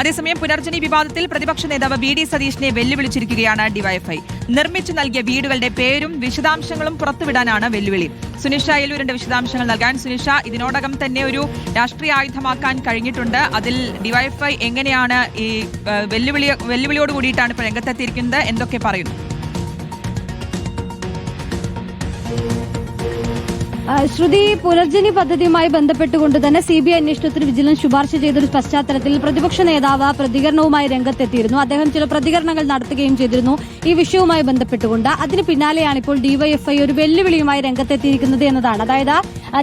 അതേസമയം പുനർജനി വിവാദത്തിൽ പ്രതിപക്ഷ നേതാവ് ബി ഡി സതീഷിനെ വെല്ലുവിളിച്ചിരിക്കുകയാണ് ഡിവൈഎഫ്ഐ. നിർമ്മിച്ചു നൽകിയ വീടുകളുടെ പേരും വിശദാംശങ്ങളും പുറത്തുവിടാനാണ് വെല്ലുവിളി. സുനിഷ അയലൂരിന്റെ വിശദാംശങ്ങൾ നൽകാൻ സുനിഷ ഇതിനോടകം തന്നെ ഒരു രാഷ്ട്രീയ ആയുധമാക്കാൻ കഴിഞ്ഞിട്ടുണ്ട്. അതിൽ ഡിവൈഎഫ്ഐ എങ്ങനെയാണ് ഈ വെല്ലുവിളി വെല്ലുവിളിയോട് കൂടിയിട്ടാണ് ഇപ്പോൾ രംഗത്തെത്തിയിരിക്കുന്നത്. എന്തൊക്കെ പറയുന്നു? ശ്രുതി പുനർജനി പദ്ധതിയുമായി ബന്ധപ്പെട്ടുകൊണ്ട് തന്നെ സി ബി ഐ അന്വേഷണത്തിന് വിജിലൻസ് ശുപാർശ ചെയ്തൊരു പശ്ചാത്തലത്തിൽ പ്രതിപക്ഷ നേതാവ് പ്രതികരണവുമായി രംഗത്തെത്തിയിരുന്നു. അദ്ദേഹം ചില പ്രതികരണങ്ങൾ നടത്തുകയും ചെയ്തിരുന്നു. ഈ വിഷയവുമായി ബന്ധപ്പെട്ടുകൊണ്ട് അതിന് പിന്നാലെയാണ് ഇപ്പോൾ ഡിവൈഎഫ്ഐ ഒരു വെല്ലുവിളിയുമായി രംഗത്തെത്തിയിരിക്കുന്നത് എന്നതാണ്. അതായത്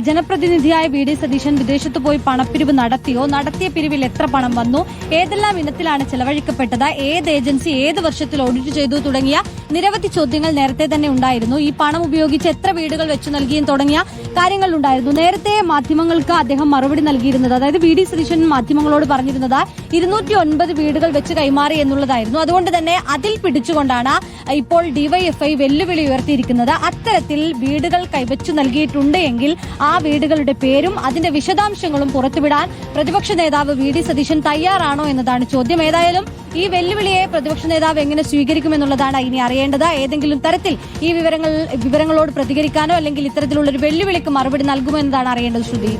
ജനപ്രതിനിധിയായ വി ഡി സതീശൻ വിദേശത്ത് പോയി പണപ്പിരിവ് നടത്തിയോ? നടത്തിയ പിരിവിൽ എത്ര പണം വന്നു? ഏതെല്ലാം ഇനത്തിലാണ് ചെലവഴിക്കപ്പെട്ടത്? ഏത് ഏജൻസി ഏത് വർഷത്തിൽ ഓഡിറ്റ് ചെയ്തു തുടങ്ങിയ നിരവധി ചോദ്യങ്ങൾ നേരത്തെ തന്നെ ഉണ്ടായിരുന്നു. ഈ പണം ഉപയോഗിച്ച് എത്ര വീടുകൾ വെച്ചു നൽകിയും തുടങ്ങിയ കാര്യങ്ങൾ ഉണ്ടായിരുന്നു. നേരത്തെ മാധ്യമങ്ങൾക്ക് അദ്ദേഹം മറുപടി നൽകിയിരുന്നത് അതായത് വി ഡി സതീശൻ മാധ്യമങ്ങളോട് പറഞ്ഞിരുന്നത് ഇരുന്നൂറ്റി ഒൻപത് വീടുകൾ വെച്ച് കൈമാറി എന്നുള്ളതായിരുന്നു. അതുകൊണ്ട് തന്നെ അതിൽ പിടിച്ചുകൊണ്ടാണ് ഇപ്പോൾ ഡിവൈഎഫ്ഐ വെല്ലുവിളി ഉയർത്തിയിരിക്കുന്നത്. അത്തരത്തിൽ വീടുകൾ കൈവച്ചു നൽകിയിട്ടുണ്ട് എങ്കിൽ ആ വീടുകളുടെ പേരും അതിന്റെ വിശദാംശങ്ങളും പുറത്തുവിടാൻ പ്രതിപക്ഷ നേതാവ് വി ഡി സതീശൻ തയ്യാറാണോ എന്നതാണ് ചോദ്യം. ഏതായാലും ഈ വെല്ലുവിളിയെ പ്രതിപക്ഷ നേതാവ് എങ്ങനെ സ്വീകരിക്കുമെന്നുള്ളതാണ് ഇനി അറിയേണ്ടത്. ഏതെങ്കിലും തരത്തിൽ ഈ വിവരങ്ങൾ വിവരങ്ങളോട് പ്രതികരിക്കാനോ അല്ലെങ്കിൽ ഇത്തരത്തിലുള്ള ഒരു വെല്ലുവിളിക്ക് മറുപടി നൽകുമോ എന്നതാണ് അറിയേണ്ടത് ശ്രുതി.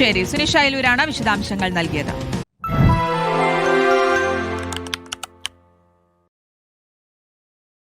ശരി സുനിഷ് വിശദാംശങ്ങൾ നൽകിയത്.